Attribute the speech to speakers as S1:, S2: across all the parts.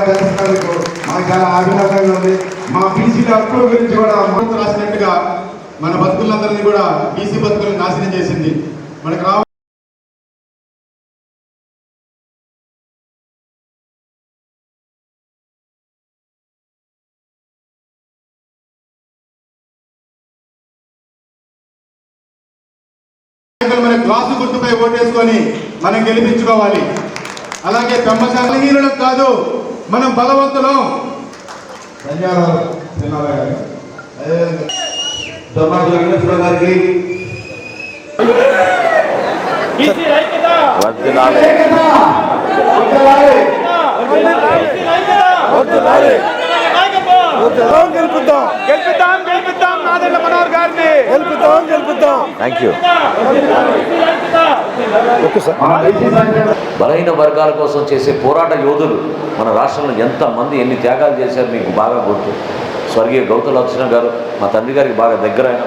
S1: తెలుసుకున్నందుకు మాకు చాలా అభినందనగా ఉంది మా బీసీల హక్కుల గురించి కూడా మనసు రాసినట్టుగా మన బతుకులందరినీ కూడా బీసీ బతుకులను నాశనం చేసింది మనకు రావ మన గ్లాసు గుర్తుపై ఓటేసుకొని మనం గెలిపించుకోవాలి. అలాగే పెమ్మశాలహీనులకు కాదు మనం బలవంతులం. ధన్యవాదాలు ధన్యవాదాలు గారు. దొమ్మాటి వెంకటేశ్వర గారికి.
S2: గెలుపుద్దాం గెలుపుద్దాం మనోహర్ గారిని. గెలుపుద్దాం గెలుపుద్దాం
S3: థ్యాంక్ యూ బలహీన వర్గాల కోసం చేసే పోరాట యోధులు మన రాష్ట్రంలో ఎంతమంది ఎన్ని త్యాగాలు చేశారు మీకు బాగా గుర్తు. స్వర్గీయ గౌతమ లక్ష్మణ గారు మా తండ్రి గారికి బాగా దగ్గర ఆయన.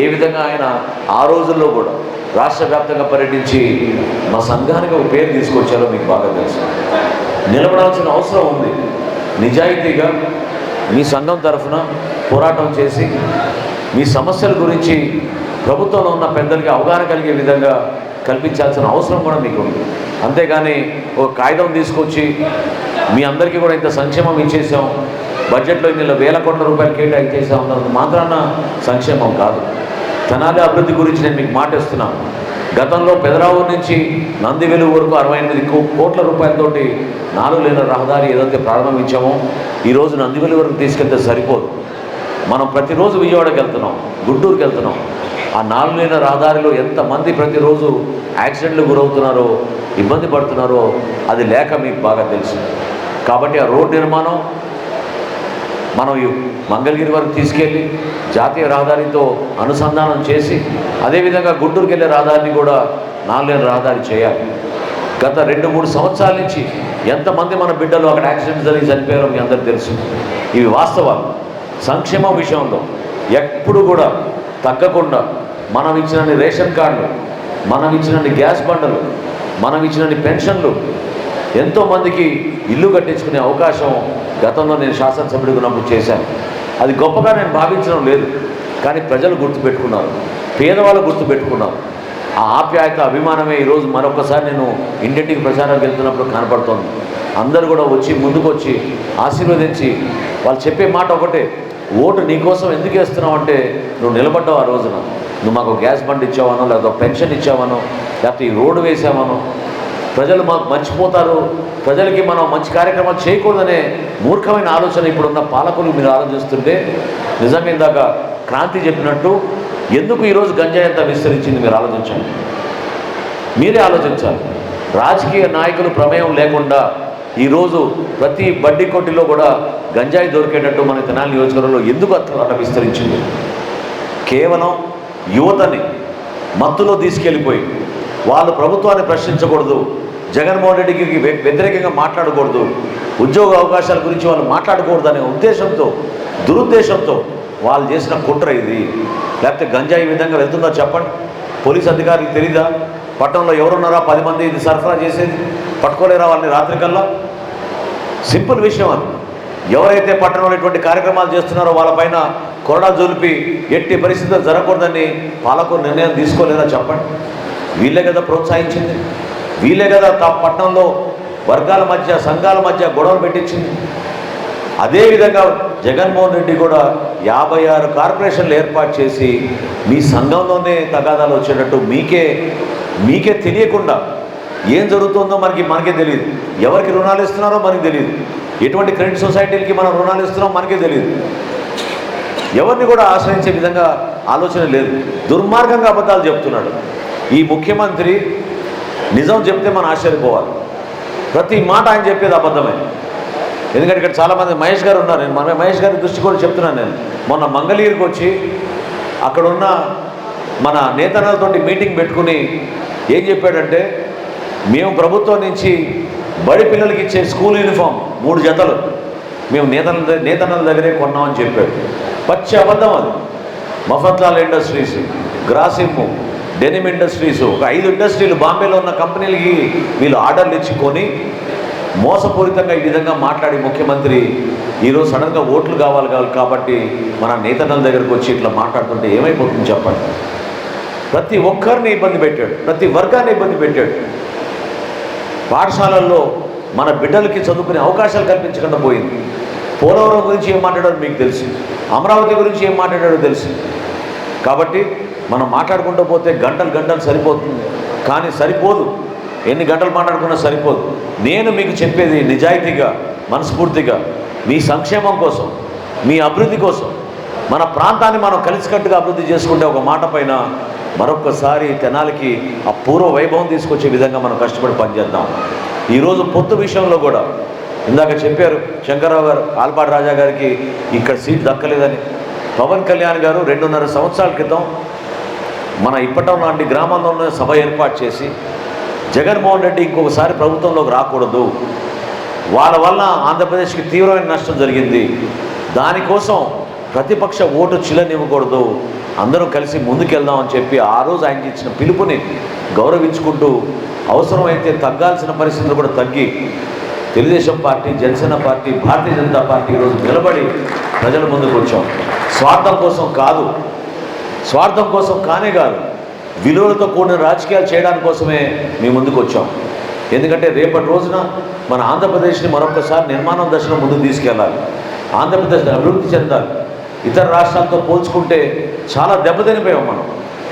S3: ఏ విధంగా ఆయన ఆ రోజుల్లో కూడా రాష్ట్ర వ్యాప్తంగా పర్యటించి మా సంఘానికి ఒక పేరు తీసుకొచ్చారో మీకు బాగా తెలుసు. నిలబడాల్సిన అవసరం ఉంది. నిజాయితీగా మీ సంఘం తరఫున పోరాటం చేసి మీ సమస్యల గురించి ప్రభుత్వంలో ఉన్న పెద్దలకి అవగాహన కలిగే విధంగా కల్పించాల్సిన అవసరం కూడా మీకు ఉంది అంతేగాని ఒక కాగితం తీసుకొచ్చి మీ అందరికీ కూడా ఇంత సంక్షేమం ఇచ్చేసాం. బడ్జెట్లో ఇన్ని వేల కోట్ల రూపాయలు కేటాయించేసాం అన్నది మాత్రాన సంక్షేమం కాదు. తెనాలి అభివృద్ధి గురించి నేను మీకు మాట ఇస్తున్నాను గతంలో పెదరావు నుంచి నందివెలుగు వరకు అరవై ఎనిమిది కోట్ల రూపాయలతోటి నాలుగు లేన రహదారి ఏదైతే ప్రారంభించామో ఈరోజు నందివెలుగు వరకు తీసుకెళ్తే సరిపోదు. మనం ప్రతిరోజు విజయవాడకి వెళ్తున్నాం గుంటూరుకి వెళ్తున్నాం. ఆ నాలుగు లేన రహదారిలో ఎంతమంది ప్రతిరోజు యాక్సిడెంట్లు గురవుతున్నారో ఇబ్బంది పడుతున్నారో అది లేక మీకు బాగా తెలుసు. కాబట్టి ఆ రోడ్ నిర్మాణం మనం ఈ మంగళగిరి వరకు తీసుకెళ్ళి జాతీయ రహదారితో అనుసంధానం చేసి అదేవిధంగా గుంటూరుకి వెళ్ళే రహదారిని కూడా నాలుగేళ్ళ రహదారి చేయాలి. గత రెండు మూడు సంవత్సరాల నుంచి ఎంతమంది మన బిడ్డలు అక్కడ యాక్సిడెంట్ జరిగి చనిపోయారో మీ అందరికీ తెలుసు. ఇవి వాస్తవాలు. సంక్షేమ విషయంలో ఎప్పుడు కూడా తగ్గకుండా మనం ఇచ్చినన్ని రేషన్ కార్డులు మనం ఇచ్చినన్ని గ్యాస్ బండలు మనం ఇచ్చినన్ని పెన్షన్లు ఎంతోమందికి ఇల్లు కట్టించుకునే అవకాశం గతంలో నేను శాసనసభ్యుడిగా ఉన్నప్పుడు చేశాను. అది గొప్పగా నేను భావించడం లేదు కానీ ప్రజలు గుర్తుపెట్టుకున్నారు పేదవాళ్ళు గుర్తుపెట్టుకున్నారు. ఆ ఆప్యాయత అభిమానమే ఈరోజు మరొకసారి నేను ఇంటింటికి ప్రచారం వెళ్తున్నప్పుడు కనపడుతోంది. అందరూ కూడా వచ్చి ముందుకు వచ్చి ఆశీర్వదించి వాళ్ళు చెప్పే మాట ఒకటే ఓటు నీకోసం ఎందుకు వేస్తున్నావు? అంటే నువ్వు నిలబడ్డావు ఆ రోజున. నువ్వు మాకు గ్యాస్ బండ్ ఇచ్చావనో లేకపోతే పెన్షన్ ఇచ్చావనో లేకపోతే ఈ రోడ్డు వేసామనో ప్రజలు మాకు మర్చిపోతారు. ప్రజలకి మనం మంచి కార్యక్రమాలు చేయకూడదనే మూర్ఖమైన ఆలోచన ఇప్పుడున్న పాలకులు మీరు ఆలోచిస్తుంటే నిజంగా ఇందాక క్రాంతి చెప్పినట్టు ఎందుకు ఈరోజు గంజాయి అంతా విస్తరించింది? మీరు ఆలోచించండి. మీరే ఆలోచించాలి. రాజకీయ నాయకులు ప్రమేయం లేకుండా ఈరోజు ప్రతి బడ్డీ కొట్టిలో కూడా గంజాయి దొరికేటట్టు మన తెనాలి నియోజకవర్గంలో ఎందుకు అట్లా విస్తరించింది? కేవలం యువతని మత్తులో తీసుకెళ్ళిపోయి వాళ్ళు ప్రభుత్వాన్ని ప్రశ్నించకూడదు జగన్మోహన్ రెడ్డికి వ్యతిరేకంగా మాట్లాడకూడదు ఉద్యోగ అవకాశాల గురించి వాళ్ళు మాట్లాడకూడదు అనే ఉద్దేశంతో దురుద్దేశంతో వాళ్ళు చేసిన కుట్ర ఇది. లేకపోతే గంజాయి ఈ విధంగా వెళ్తుందో చెప్పండి? పోలీస్ అధికారులకు తెలీదా? పట్టణంలో ఎవరున్నారా? పది మంది ఇది సరఫరా చేసేది? పట్టుకోలేరా వాళ్ళని రాత్రికల్లా? సింపుల్ విషయం అది. ఎవరైతే పట్టణంలో ఇటువంటి కార్యక్రమాలు చేస్తున్నారో వాళ్ళపైన కొరడా జొలిపి ఎట్టి పరిస్థితులు జరగకూడదని పాలకులు నిర్ణయం తీసుకోలేదా చెప్పండి. వీళ్ళే కదా ప్రోత్సహించింది. వీళ్ళే కదా తా పట్టణంలో వర్గాల మధ్య సంఘాల మధ్య గొడవలు పెట్టించింది. అదేవిధంగా జగన్మోహన్ రెడ్డి కూడా యాభై ఆరు కార్పొరేషన్లు ఏర్పాటు చేసి మీ సంఘంలోనే తగాదాలు వచ్చేటట్టు మీకే మీకే తెలియకుండా ఏం జరుగుతుందో మనకి మనకే తెలియదు. ఎవరికి రుణాలు ఇస్తున్నారో మనకి తెలియదు. ఎటువంటి క్రెడిట్ సొసైటీలకి మనం రుణాలు ఇస్తున్నామో మనకే తెలియదు. ఎవరిని కూడా ఆశ్రయించే విధంగా ఆలోచన లేదు. దుర్మార్గంగా అబద్ధాలు చెప్తున్నాడు. ఈ ముఖ్యమంత్రి నిజం చెప్తే మనం ఆశ్చర్యపోవాలి ప్రతి మాట ఆయన చెప్పేది అబద్ధమే. ఎందుకంటే ఇక్కడ చాలామంది మహేష్ గారు ఉన్నారు. నేను మన మహేష్ గారి దృష్టి కూడా చెప్తున్నాను నేను. మొన్న మంగళగిరికి వచ్చి అక్కడున్న మన నేతన్నలతోటి మీటింగ్ పెట్టుకుని ఏం చెప్పాడంటే మేము ప్రభుత్వం నుంచి బడి పిల్లలకి ఇచ్చే స్కూల్ యూనిఫామ్ మూడు జతలు. మేము నేతల నేతన్నల దగ్గరే కొన్నామని చెప్పాడు. పచ్చి అబద్ధం అది. Mafatlal industries Grasim denim industries ఒక ఐదు ఇండస్ట్రీలు బాంబేలో ఉన్న కంపెనీలకి వీళ్ళు ఆర్డర్లు ఇచ్చుకొని మోసపూరితంగా ఈ విధంగా మాట్లాడి ముఖ్యమంత్రి ఈరోజు సడన్గా ఓట్లు కావాలి కావాలి కాబట్టి మన నేతన్నల దగ్గరకు వచ్చి ఇట్లా మాట్లాడుతుంటే ఏమైపోతుంది చెప్పండి? ప్రతి ఒక్కరిని ఇబ్బంది పెట్టాడు. ప్రతి వర్గాన్ని ఇబ్బంది పెట్టాడు. పాఠశాలల్లో మన బిడ్డలకి చదువుకునే అవకాశాలు కల్పించకుండా పోయింది. పోలవరం గురించి ఏం మాట్లాడారో మీకు తెలుసు. అమరావతి గురించి ఏం మాట్లాడారో తెలుసు. కాబట్టి మనం మాట్లాడుకుంటూ పోతే గంటలు గంటలు సరిపోతుంది. కానీ సరిపోదు. ఎన్ని గంటలు మాట్లాడుకున్నా సరిపోదు. నేను మీకు చెప్పేది నిజాయితీగా మనస్ఫూర్తిగా మీ సంక్షేమం కోసం మీ అభివృద్ధి కోసం మన ప్రాంతాన్ని మనం కలిసికట్టుగా అభివృద్ధి చేసుకుంటే ఒక మాట పైన మరొకసారి తెనాలికి ఆ పూర్వ వైభవం తీసుకొచ్చే విధంగా మనం కష్టపడి పనిచేద్దాం. ఈరోజు పొత్తు విషయంలో కూడా ఇందాక చెప్పారు శంకరరావు గారు ఆల్పాటి రాజా గారికి ఇక్కడ సీట్ దక్కలేదని. పవన్ కళ్యాణ్ గారు రెండున్నర సంవత్సరాల క్రితం మన ఇప్పటం లాంటి గ్రామంలోనే సభ ఏర్పాటు చేసి జగన్మోహన్ రెడ్డి ఇంకొకసారి ప్రభుత్వంలోకి రాకూడదు. వాళ్ళ వల్ల ఆంధ్రప్రదేశ్కి తీవ్రమైన నష్టం జరిగింది. దానికోసం ప్రతిపక్ష ఓటు చిలనివ్వకూడదు. అందరూ కలిసి ముందుకెళ్దామని చెప్పి ఆ రోజు ఆయనకి ఇచ్చిన పిలుపుని గౌరవించుకుంటూ అవసరమైతే తగ్గాల్సిన పరిస్థితులు కూడా తగ్గి Telugu Desam party Janasena party Bharatiya Janata party ఈరోజు నిలబడి ప్రజల ముందుకు వచ్చాం. స్వార్థం కోసం కాదు స్వార్థం కోసం కానే కాదు విలువలతో కూడిన రాజకీయాలు చేయడానికి కోసమే మీ ముందుకు వచ్చాం. ఎందుకంటే రేపటి రోజున మన ఆంధ్రప్రదేశ్ని మరొకసారి నిర్మాణం దశలో ముందుకు తీసుకెళ్ళాలి. ఆంధ్రప్రదేశ్ అభివృద్ధి చెందాలి. ఇతర రాష్ట్రాలతో పోల్చుకుంటే చాలా దెబ్బతినిపోయాం మనం.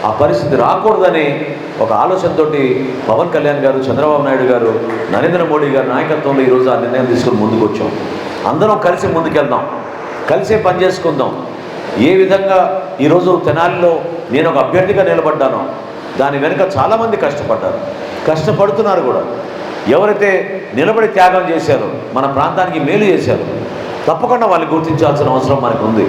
S3: ఆ పరిస్థితి రాకూడదని ఒక ఆలోచనతోటి పవన్ కళ్యాణ్ గారు చంద్రబాబు నాయుడు గారు నరేంద్ర మోడీ గారి నాయకత్వంలో ఈరోజు ఆ నిర్ణయం తీసుకొని ముందుకు వచ్చాం అందరం కలిసి ముందుకెళ్దాం. కలిసే పని చేసుకుందాం. ఏ విధంగా ఈరోజు తెనాలిలో నేను ఒక అభ్యర్థిగా నిలబడ్డానో దాని వెనుక చాలామంది కష్టపడ్డారు. కష్టపడుతున్నారు కూడా. ఎవరైతే నిలబడి త్యాగం చేశారో మన ప్రాంతానికి మేలు చేశారు తప్పకుండా వాళ్ళు గుర్తించాల్సిన అవసరం మనకు ఉంది.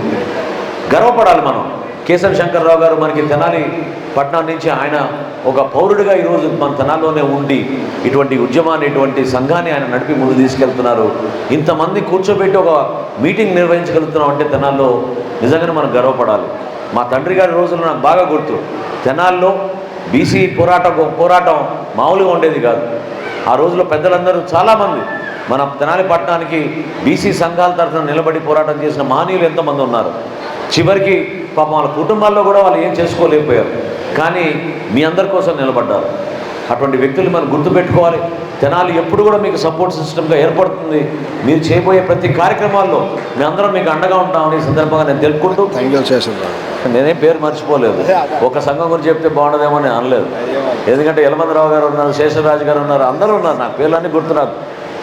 S3: గర్వపడాలి మనం. కేశవ శంకర్రావు గారు మనకి తెనాలి పట్టణం నుంచి ఆయన ఒక పౌరుడిగా ఈరోజు మన తెనాల్లోనే ఉండి ఇటువంటి ఉద్యమాన్ని ఇటువంటి సంఘాన్ని ఆయన నడిపి ముందు తీసుకెళ్తున్నారు. ఇంతమంది కూర్చోబెట్టి ఒక మీటింగ్ నిర్వహించగలుగుతున్నాం అంటే తెనాల్లో నిజంగానే మనం గర్వపడాలి. మా తండ్రి గారి రోజుల్లో నాకు బాగా గుర్తు. తెనాల్లో బీసీ పోరాటం పోరాటం మామూలుగా ఉండేది కాదు. ఆ రోజుల్లో పెద్దలందరూ చాలామంది మన తెనాలి పట్టణానికి బీసీ సంఘాల తరఫున నిలబడి పోరాటం చేసిన మహనీయులు ఎంతమంది ఉన్నారు? చివరికి పాపం వాళ్ళ కుటుంబాల్లో కూడా వాళ్ళు ఏం చేసుకోలేకపోయారు. కానీ మీ అందరి కోసం నిలబడ్డారు. అటువంటి వ్యక్తులు మనం గుర్తుపెట్టుకోవాలి. తెనాలి ఎప్పుడు కూడా మీకు సపోర్ట్ సిస్టమ్గా ఏర్పడుతుంది. మీరు చేయబోయే ప్రతి కార్యక్రమాల్లో మీ అందరం మీకు అండగా ఉంటామని ఈ సందర్భంగా నేను తెలుపుకుంటూ నేనేం పేరు మర్చిపోలేదు. ఒక సంఘం గురించి చెప్తే బాగుండదేమో అని అనలేదు. ఎందుకంటే యలమందరావు గారు ఉన్నారు శేషరాజు గారు ఉన్నారు అందరూ ఉన్నారు. నాకు పేర్లన్నీ గుర్తున్నారు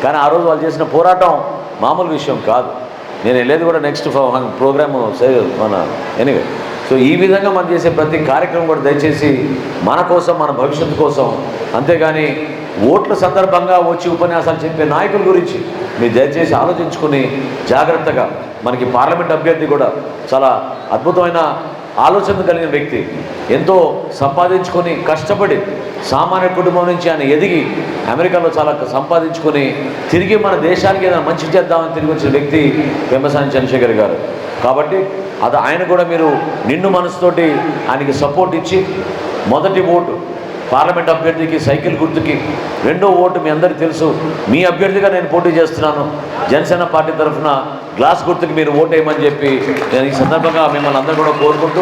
S3: కానీ ఆ రోజు వాళ్ళు చేసిన పోరాటం మామూలు విషయం కాదు. నేను వెళ్ళేది కూడా నెక్స్ట్ ప్రోగ్రామ్ మన ఎనీవే సో ఈ విధంగా మనం చేసే ప్రతి కార్యక్రమం కూడా దయచేసి మన కోసం మన భవిష్యత్తు కోసం అంతేగాని ఓట్ల సందర్భంగా వచ్చి ఉపన్యాసాలు చెప్పే నాయకుల గురించి మీరు దయచేసి ఆలోచించుకుని జాగ్రత్తగా మనకి పార్లమెంట్ అభ్యర్థి కూడా చాలా అద్భుతమైన ఆలోచన కలిగిన వ్యక్తి. ఎంతో సంపాదించుకొని కష్టపడి సామాన్య కుటుంబం నుంచి ఆయన ఎదిగి అమెరికాలో చాలా సంపాదించుకొని తిరిగి మన దేశానికి ఏదైనా మంచి చేద్దామని తిరిగి వచ్చిన వ్యక్తి వెంబసాని చంద్రశేఖర్ గారు. కాబట్టి అది ఆయన కూడా మీరు నిండు మనసుతోటి ఆయనకి సపోర్ట్ ఇచ్చి మొదటి ఓటు పార్లమెంట్ అభ్యర్థికి సైకిల్ గుర్తుకి రెండో ఓటు మీ అందరికీ తెలుసు. మీ అభ్యర్థిగా నేను పోటీ చేస్తున్నాను. జనసేన పార్టీ తరఫున గ్లాస్ గుర్తుకి మీరు ఓటేయమని వేయమని చెప్పి నేను ఈ సందర్భంగా మిమ్మల్ని అందరూ కూడా కోరుకుంటూ